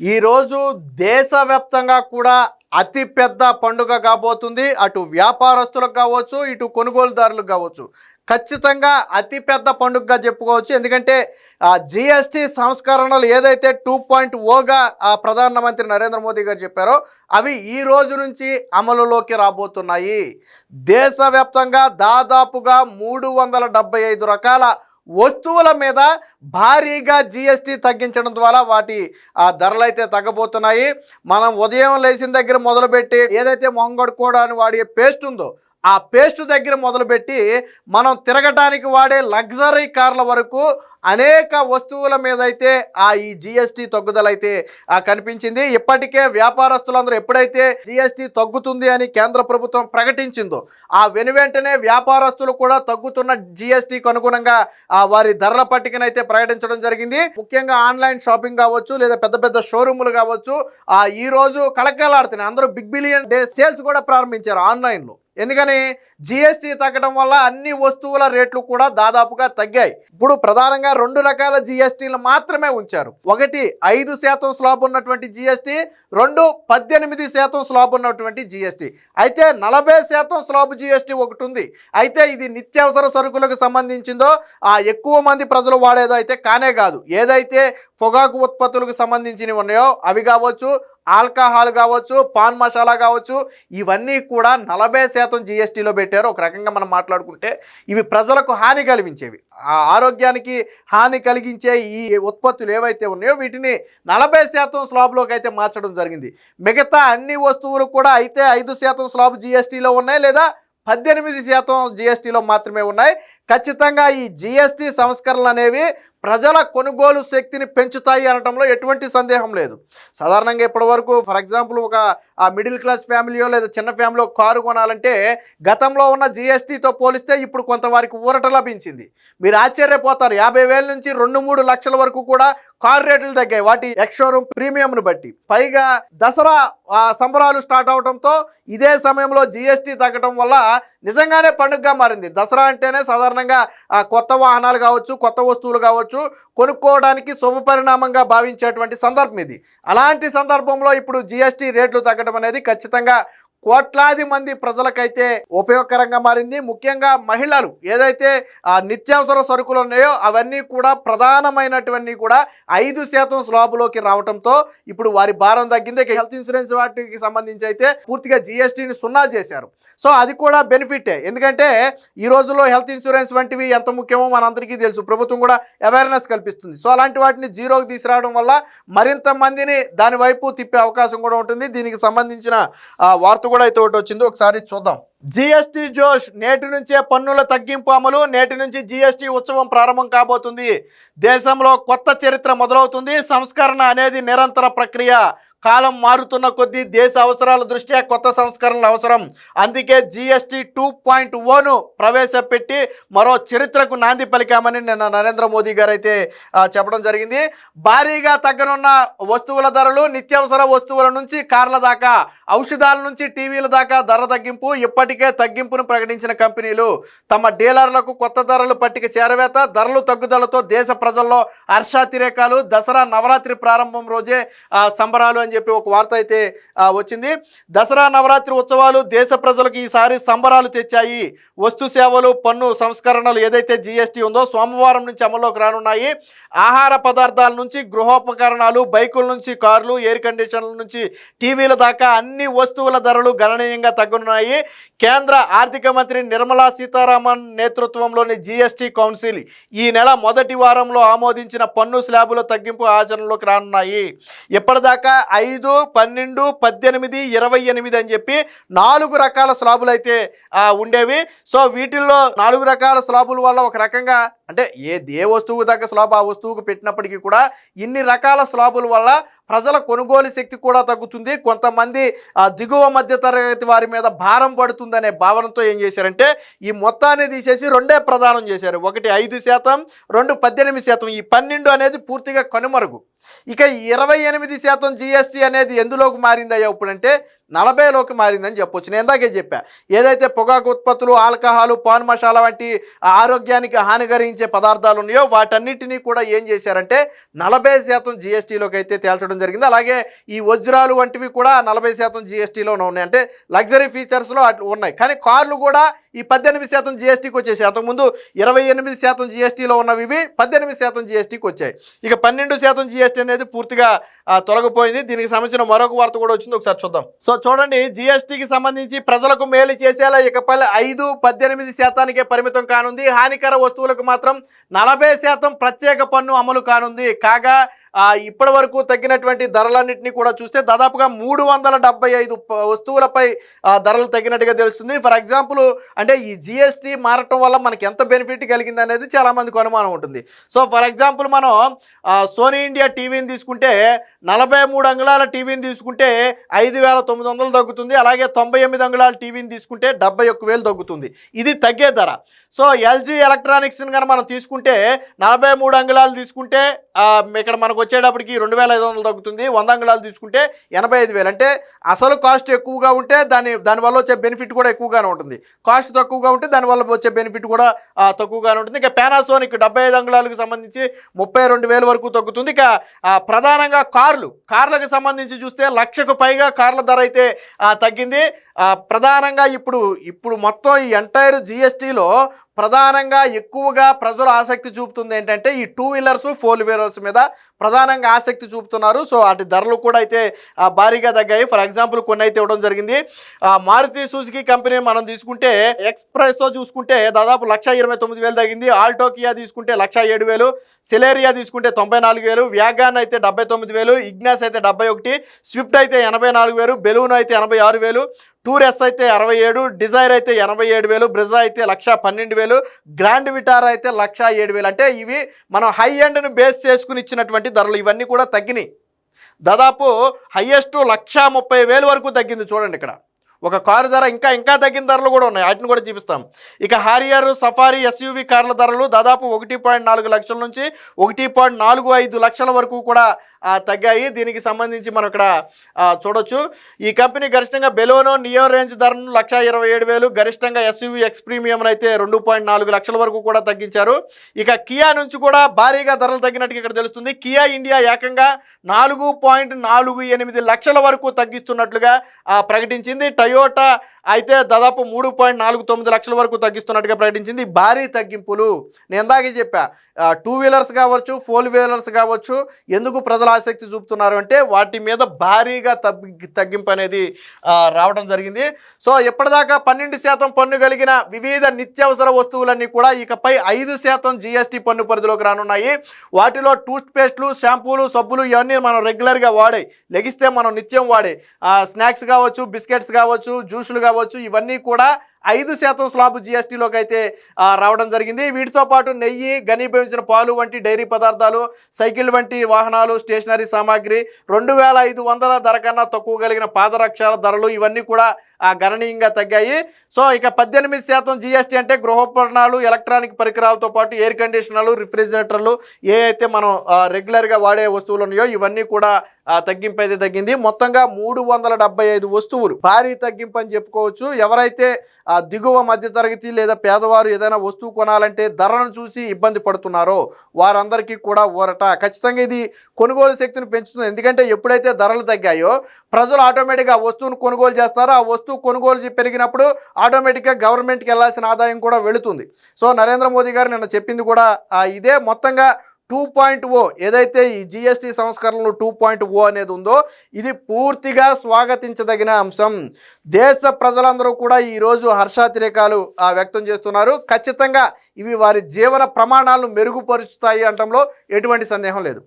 ఈరోజు దేశవ్యాప్తంగా కూడా అతి పెద్ద పండుగ కాబోతుంది. అటు వ్యాపారస్తులకు కావచ్చు ఇటు కొనుగోలుదారులకు కావచ్చు. ఖచ్చితంగా అతి పెద్ద పండుగగా చెప్పుకోవచ్చు. ఎందుకంటే జిఎస్టి సంస్కరణలు ఏదైతే టూ పాయింట్ ఓగా ప్రధానమంత్రి నరేంద్ర మోదీ గారు చెప్పారో అవి ఈ రోజు నుంచి అమలులోకి రాబోతున్నాయి. దేశవ్యాప్తంగా దాదాపుగా మూడు వందల డెబ్బై ఐదు రకాల వస్తువుల మీద భారీగా జిఎస్టీ తగ్గించడం ద్వారా వాటి ఆ ధరలు అయితే తగ్గబోతున్నాయి. మనం ఉదయం లేచిన దగ్గర మొదలుపెట్టి ఏదైతే మొంగడుకోవడానికి వాడే పేస్ట్ ఉందో ఆ పేస్ట్ దగ్గర మొదలుపెట్టి మనం తిరగటానికి వాడే లగ్జరీ కార్ల వరకు అనేక వస్తువుల మీద అయితే ఆ ఈ జిఎస్టీ తగ్గుదల అయితే కనిపించింది. ఇప్పటికే వ్యాపారస్తులందరూ ఎప్పుడైతే జిఎస్టీ తగ్గుతుంది అని కేంద్ర ప్రభుత్వం ప్రకటించిందో ఆ వెను వెంటనే వ్యాపారస్తులు కూడా తగ్గుతున్న జిఎస్టీకి అనుగుణంగా ఆ, వారి ధరల పట్టికనైతే ప్రకటించడం జరిగింది. ముఖ్యంగా ఆన్లైన్ షాపింగ్ కావచ్చు లేదా పెద్ద పెద్ద షోరూములు కావచ్చు ఆ ఈ రోజు కళకళాడుతున్నాయి అందరూ బిగ్ బిలియన్ డే సేల్స్ కూడా ప్రారంభించారు ఆన్లైన్లో. ఎందుకని జిఎస్టీ తగ్గడం వల్ల అన్ని వస్తువుల రేట్లు కూడా దాదాపుగా తగ్గాయి. ఇప్పుడు ప్రధానంగా రెండు రకాల జిఎస్టీలు మాత్రమే ఉంచారు. ఒకటి ఐదు శాతం స్లాబ్ ఉన్నటువంటి జిఎస్టీ రెండు పద్దెనిమిది శాతం స్లాబ్ ఉన్నటువంటి జిఎస్టీ అయితే నలభై శాతం స్లాబ్ జిఎస్టీ ఒకటి ఉంది. అయితే ఇది నిత్యావసర సరుకులకు సంబంధించిందో ఆ ఎక్కువ మంది ప్రజలు వాడేదో అయితే కానే కాదు. ఏదైతే పొగాకు ఉత్పత్తులకు సంబంధించినవి ఉన్నాయో అవి కావచ్చు ఆల్కహాల్ కావచ్చు పాన్ మసాలా కావచ్చు ఇవన్నీ కూడా నలభై శాతం జిఎస్టీలో పెట్టారు. ఒక రకంగా మనం మాట్లాడుకుంటే ఇవి ప్రజలకు హాని కలిగించేవి. ఆ ఆరోగ్యానికి హాని కలిగించే ఈ ఉత్పత్తులు ఏవైతే ఉన్నాయో వీటిని నలభై శాతం స్లాబ్లోకి అయితే మార్చడం జరిగింది. మిగతా అన్ని వస్తువులు కూడా అయితే ఐదు శాతం స్లాబ్ జిఎస్టీలో ఉన్నాయి లేదా పద్దెనిమిది శాతం జిఎస్టీలో మాత్రమే ఉన్నాయి. ఖచ్చితంగా ఈ జిఎస్టీ సంస్కరణలు అనేవి ప్రజల కొనుగోలు శక్తిని పెంచుతాయి అనటంలో ఎటువంటి సందేహం లేదు. సాధారణంగా ఇప్పటివరకు ఫర్ ఎగ్జాంపుల్ ఒక ఆ మిడిల్ క్లాస్ ఫ్యామిలీయో లేదా చిన్న ఫ్యామిలీ కారు కొనాలంటే గతంలో ఉన్న జిఎస్టీతో పోలిస్తే ఇప్పుడు కొంత వారికి ఊరట లభించింది. మీరు ఆశ్చర్యపోతారు. యాభై వేల నుంచి రెండు మూడు లక్షల వరకు కూడా కారు రేట్లు తగ్గాయి. వాటి ఎక్స్ షోరూమ్ ప్రీమియంను బట్టి. పైగా దసరా ఆ, సంబరాలు స్టార్ట్ అవడంతో ఇదే సమయంలో జిఎస్టీ తగ్గడం వల్ల నిజంగానే పండుగగా మారింది. దసరా అంటేనే సాధారణంగా కొత్త వాహనాలు కావచ్చు కొత్త వస్తువులు కావచ్చు కొనుక్కోవడానికి శుభపరిణామంగా భావించేటువంటి సందర్భం ఇది. అలాంటి సందర్భంలో ఇప్పుడు జిఎస్టీ రేట్లు తగ్గడం అనేది ఖచ్చితంగా కోట్లాది మంది ప్రజలకైతే ఉపయోగకరంగా మారింది. ముఖ్యంగా మహిళలు ఏదైతే ఆ నిత్యావసర సరుకులు ఉన్నాయో అవన్నీ కూడా ప్రధానమైనటువన్నీ కూడా ఐదు శాతం స్లాబులోకి రావడంతో ఇప్పుడు వారి భారం తగ్గింది. హెల్త్ ఇన్సూరెన్స్ వాటికి సంబంధించి అయితే పూర్తిగా జిఎస్టీని సున్నా చేశారు. సో అది కూడా బెనిఫిటే. ఎందుకంటే ఈ రోజుల్లో హెల్త్ ఇన్సూరెన్స్ వంటివి ఎంత ముఖ్యమో మనందరికీ తెలుసు. ప్రభుత్వం కూడా అవేర్నెస్ కల్పిస్తుంది. సో అలాంటి వాటిని జీరోకి తీసుకురావడం వల్ల మరింత మందిని దాని వైపు తిప్పే అవకాశం కూడా ఉంటుంది. దీనికి సంబంధించిన వార్త వార్త కూడా అయితే ఒకటి వచ్చింది. ఒకసారి చూద్దాం. జిఎస్టీ జోష్ నేటి నుంచే పన్నుల తగ్గింపు అమలు నేటి నుంచి జిఎస్టీ ఉత్సవం ప్రారంభం కాబోతుంది. దేశంలో కొత్త చరిత్ర మొదలవుతుంది. సంస్కరణ అనేది నిరంతర ప్రక్రియ. కాలం మారుతున్న కొద్దీ దేశ అవసరాల దృష్ట్యా కొత్త సంస్కరణలు అవసరం. అందుకే జిఎస్టీ టూ పాయింట్ ఓను ప్రవేశపెట్టి మరో చరిత్రకు నాంది పలికామని నిన్న నరేంద్ర మోదీ గారు అయితే చెప్పడం జరిగింది. భారీగా తగ్గనున్న వస్తువుల ధరలు నిత్యావసర వస్తువుల నుంచి కార్ల దాకా ఔషధాల నుంచి టీవీల దాకా ధర తగ్గింపు ఇప్పటికే తగ్గింపును ప్రకటించిన కంపెనీలు తమ డీలర్లకు కొత్త ధరలు పట్టిక చేరవేత ధరలు తగ్గుదలతో దేశ ప్రజల్లో హర్షాతిరేకాలు దసరా నవరాత్రి ప్రారంభం రోజే సంబరాలు అని చెప్పి ఒక వార్త అయితే వచ్చింది. దసరా నవరాత్రి ఉత్సవాలు దేశ ప్రజలకు ఈసారి సంబరాలు తెచ్చాయి. వస్తు సేవలు పన్ను సంస్కరణలు ఏదైతే జిఎస్టీ ఉందో సోమవారం నుంచి అమల్లోకి రానున్నాయి. ఆహార పదార్థాల నుంచి గృహోపకరణాలు బైకుల నుంచి కార్లు ఎయిర్ కండిషన్ల నుంచి టీవీల దాకా అన్ని వస్తువుల ధరలు గణనీయంగా తగ్గనున్నాయి. కేంద్ర ఆర్థిక మంత్రి నిర్మలా సీతారామన్ నేతృత్వంలోని జిఎస్టీ కౌన్సిల్ ఈ నెల మొదటి వారంలో ఆమోదించిన పన్ను స్లాబుల తగ్గింపు ఆచరణలోకి రానున్నాయి. ఇప్పటిదాకా ఐదు పన్నెండు పద్దెనిమిది ఇరవై ఎనిమిది అని చెప్పి నాలుగు రకాల స్లాబులు అయితే ఉండేవి. సో వీటిల్లో నాలుగు రకాల స్లాబుల వల్ల ఒక రకంగా అంటే ఏ ఏ వస్తువు తగ్గ స్లాబ్ ఆ వస్తువుకు పెట్టినప్పటికీ కూడా ఇన్ని రకాల స్లాబుల వల్ల ప్రజల కొనుగోలు శక్తి కూడా తగ్గుతుంది. కొంతమంది ఆ దిగువ మధ్య తరగతి వారి మీద భారం పడుతుందనే భావనతో ఏం చేశారంటే ఈ మొత్తాన్ని తీసేసి రెండే ప్రదానం చేశారు. ఒకటి ఐదు శాతం రెండు పద్దెనిమిది శాతం. ఈ పన్నెండు అనేది పూర్తిగా కనుమరుగు. ఇక ఇరవై ఎనిమిది శాతం జిఎస్టీ అనేది ఎందులోకి మారిందయ్యా ఇప్పుడంటే నలభైలోకి మారిందని చెప్పొచ్చు. నేను ఇందాకే చెప్పా. ఏదైతే పొగాకు ఉత్పత్తులు ఆల్కహాలు పాన్ మసాలా వంటి ఆరోగ్యానికి హానికరించే పదార్థాలు ఉన్నాయో వాటన్నిటినీ కూడా ఏం చేశారంటే నలభై శాతం జిఎస్టీలోకి అయితే తేల్చడం జరిగింది. అలాగే ఈ వజ్రాలు వంటివి కూడా నలభై శాతం జిఎస్టీలోనే ఉన్నాయి. అంటే లగ్జరీ ఫీచర్స్లో అట్లా ఉన్నాయి. కానీ కార్లు కూడా ఈ పద్దెనిమిది శాతం జిఎస్టీకి వచ్చేసాయి. అంతకుముందు ఇరవై ఎనిమిది శాతం జిఎస్టీలో ఉన్నవి ఇవి పద్దెనిమిది శాతం జిఎస్టీకి వచ్చాయి. ఇక పన్నెండు శాతం జిఎస్టీ అనేది పూర్తిగా తొలగిపోయింది. దీనికి సంబంధించిన మరొక వార్త కూడా వచ్చింది. ఒకసారి చూద్దాం. సో చూడండి జిఎస్టీకి సంబంధించి ప్రజలకు మేలు చేసేలా ఇకపై ఐదు పద్దెనిమిది శాతానికే పరిమితం కానుంది. హానికర వస్తువులకు మాత్రం నలభై శాతం ప్రత్యేక పన్ను అమలు కానుంది. కాగా ఇప్పటి వరకు తగ్గినటువంటి ధరలన్నింటినీ కూడా చూస్తే దాదాపుగా మూడు వందల డెబ్బై ఐదు వస్తువులపై ధరలు తగ్గినట్టుగా తెలుస్తుంది. ఫర్ ఎగ్జాంపుల్ అంటే ఈ జిఎస్టీ మారటం వల్ల మనకి ఎంత బెనిఫిట్ కలిగింది అనేది చాలామందికి అనుమానం ఉంటుంది. సో ఫర్ ఎగ్జాంపుల్ మనం సోనీ ఇండియా టీవీని తీసుకుంటే నలభై మూడు అంగుళాల టీవీని తీసుకుంటే ఐదు వేల తొమ్మిది వందలు తగ్గుతుంది. అలాగే తొంభై ఎనిమిది అంగుళాల టీవీని తీసుకుంటే డెబ్బై ఒక్క వేలు తగ్గుతుంది. ఇది తగ్గే ధర. సో ఎల్జీ ఎలక్ట్రానిక్స్ని కనుక మనం తీసుకుంటే నలభై మూడు అంగుళాలు తీసుకుంటే ఇక్కడ మనకు వచ్చేటప్పటికి రెండు వేల ఐదు వందలు తగ్గుతుంది. వంద అంగుళాలు తీసుకుంటే ఎనభై ఐదు వేలు. అంటే అసలు కాస్ట్ ఎక్కువగా ఉంటే దాని దానివల్ల వచ్చే బెనిఫిట్ కూడా ఎక్కువగానే ఉంటుంది. కాస్ట్ తక్కువగా ఉంటే దానివల్ల వచ్చే బెనిఫిట్ కూడా తక్కువగానే ఉంటుంది. ఇక పానాసోనిక్ డెబ్బై ఐదు అంగుళాలకు సంబంధించి ముప్పై రెండు వేల వరకు తగ్గుతుంది. ఇక ప్రధానంగా కార్లు. కార్లకు సంబంధించి చూస్తే లక్షకు పైగా కార్ల ధర అయితే తగ్గింది. ప్రధానంగా ఇప్పుడు ఇప్పుడు మొత్తం ఈ ఎంటైర్ జిఎస్టీలో ప్రధానంగా ఎక్కువగా ప్రజలు ఆసక్తి చూపుతుంది ఏంటంటే ఈ టూ వీలర్స్ ఫోర్ వీలర్స్ మీద ప్రధానంగా ఆసక్తి చూపుతున్నారు. సో వాటి ధరలు కూడా అయితే భారీగా తగ్గాయి. ఫర్ ఎగ్జాంపుల్ కొన్ని అయితే ఇవ్వడం జరిగింది. మారుతి సుజుకి కంపెనీ మనం తీసుకుంటే ఎక్స్ప్రెస్సో చూసుకుంటే దాదాపు లక్ష ఇరవై తొమ్మిది వేలు తగ్గింది. ఆల్టో కియా తీసుకుంటే లక్ష ఏడు వేలు. సిలేరియా తీసుకుంటే తొంభై నాలుగు వేలు. వ్యాగాన్ అయితే డెబ్బై తొమ్మిది వేలు. ఇగ్నాస్ అయితే డెబ్బై ఒకటి. స్విఫ్ట్ అయితే ఎనభై నాలుగు వేలు. బెలూన్ అయితే ఎనభై ఆరు వేలు. టూర్ ఎస్ అయితే అరవై ఏడు డిజైర్ అయితే ఎనభై ఏడు వేలు బ్రిజా అయితే లక్ష పన్నెండు వేలు గ్రాండ్ విటార్ అయితే లక్ష ఏడు వేలు. అంటే ఇవి మనం హై ఎండ్ను బేస్ చేసుకుని ఇచ్చినటువంటి ధరలు. ఇవన్నీ కూడా తగ్గినాయి. దాదాపు హయ్యెస్ట్ లక్ష ముప్పై వేలు వరకు తగ్గింది చూడండి ఇక్కడ. ఒక కారు ధర ఇంకా ఇంకా తగ్గిన ధరలు కూడా ఉన్నాయి. వాటిని కూడా చూపిస్తాం. ఇక హారియర్ సఫారీ ఎస్యూవి కార్ల ధరలు దాదాపు ఒకటి పాయింట్ నాలుగు లక్షల నుంచి ఒకటి పాయింట్ నాలుగు ఐదు లక్షల వరకు కూడా తగ్గాయి. దీనికి సంబంధించి మనం ఇక్కడ చూడొచ్చు. ఈ కంపెనీ గరిష్టంగా బెలోనో నియో రేంజ్ ధరను లక్ష ఇరవై ఏడు వేలు గరిష్టంగా ఎస్యూవి ఎక్స్ ప్రీమియం అయితే రెండు పాయింట్ నాలుగు లక్షల వరకు కూడా తగ్గించారు. ఇక కియా నుంచి కూడా భారీగా ధరలు తగ్గినట్టుగా ఇక్కడ తెలుస్తుంది. కియా ఇండియా ఏకంగా నాలుగు పాయింట్ నాలుగు ఎనిమిది లక్షల వరకు తగ్గిస్తున్నట్లుగా ప్రకటించింది. టయో టయోటా అయితే దాదాపు మూడు పాయింట్ నాలుగు తొమ్మిది లక్షల వరకు తగ్గిస్తున్నట్టుగా ప్రకటించింది. భారీ తగ్గింపులు. నేను ఇందాకే చెప్పా టూ వీలర్స్ కావచ్చు ఫోర్ వీలర్స్ కావచ్చు ఎందుకు ప్రజలు ఆసక్తి చూపుతున్నారు అంటే వాటి మీద భారీగా తగ్గి తగ్గింపు అనేది రావడం జరిగింది. సో ఎప్పటిదాకా పన్నెండు శాతం పన్ను కలిగిన వివిధ నిత్యావసర వస్తువులన్నీ కూడా ఇకపై ఐదు శాతం జిఎస్టీ పన్ను పరిధిలోకి రానున్నాయి. వాటిలో టూత్ పేస్ట్లు షాంపూలు సబ్బులు ఇవన్నీ మనం రెగ్యులర్గా వాడే లెగిస్తే మనం నిత్యం వాడే స్నాక్స్ కావచ్చు బిస్కెట్స్ కావచ్చు జ్యూసులు కావచ్చు ఇవన్నీ కూడా ఐదు శాతం స్లాబ్ జిఎస్టీలోకి అయితే రావడం జరిగింది. వీటితో పాటు నెయ్యి ఘనీభవించిన పాలు వంటి డైరీ పదార్థాలు సైకిల్ వంటి వాహనాలు స్టేషనరీ సామాగ్రి రెండు వేల ఐదు వందల ధర కన్నా తక్కువ కలిగిన పాదరక్షల ధరలు ఇవన్నీ కూడా గణనీయంగా తగ్గాయి. సో ఇక పద్దెనిమిది శాతం జిఎస్టీ అంటే గృహోపకరణాలు ఎలక్ట్రానిక్ పరికరాలతో పాటు ఎయిర్ కండిషనర్లు రిఫ్రిజిరేటర్లు ఏ అయితే మనం రెగ్యులర్గా వాడే వస్తువులు ఉన్నాయో ఇవన్నీ కూడా తగ్గింపు అయితే తగ్గింది. మొత్తంగా మూడు వందల డెబ్బై ఐదు వస్తువులు భారీ తగ్గింపు అని చెప్పుకోవచ్చు. ఎవరైతే ఆ, దిగువ మధ్యతరగతి లేదా పేదవారు ఏదైనా వస్తువు కొనాలంటే ధరను చూసి ఇబ్బంది పడుతున్నారో వారందరికీ కూడా ఊరట. ఖచ్చితంగా ఇది కొనుగోలు శక్తిని పెంచుతుంది. ఎందుకంటే ఎప్పుడైతే ధరలు తగ్గాయో ప్రజలు ఆటోమేటిక్గా వస్తువును కొనుగోలు చేస్తారో. ఆ వస్తువు కొనుగోలు పెరిగినప్పుడు ఆటోమేటిక్గా గవర్నమెంట్కి వెళ్ళాల్సిన ఆదాయం కూడా వెళుతుంది. సో నరేంద్ర మోదీ గారు నిన్న చెప్పింది కూడా ఇదే. మొత్తంగా టూ పాయింట్ ఓ ఏదైతే ఈ జిఎస్టీ సంస్కరణలు టూ పాయింట్ ఓ అనేది ఉందో ఇది పూర్తిగా స్వాగతించదగిన అంశం. దేశ ప్రజలందరూ కూడా ఈరోజు హర్షాతిరేకాలు ఆ, వ్యక్తం చేస్తున్నారు. ఖచ్చితంగా ఇవి వారి జీవన ప్రమాణాలను మెరుగుపరుచుతాయి అనటంలో ఎటువంటి సందేహం లేదు.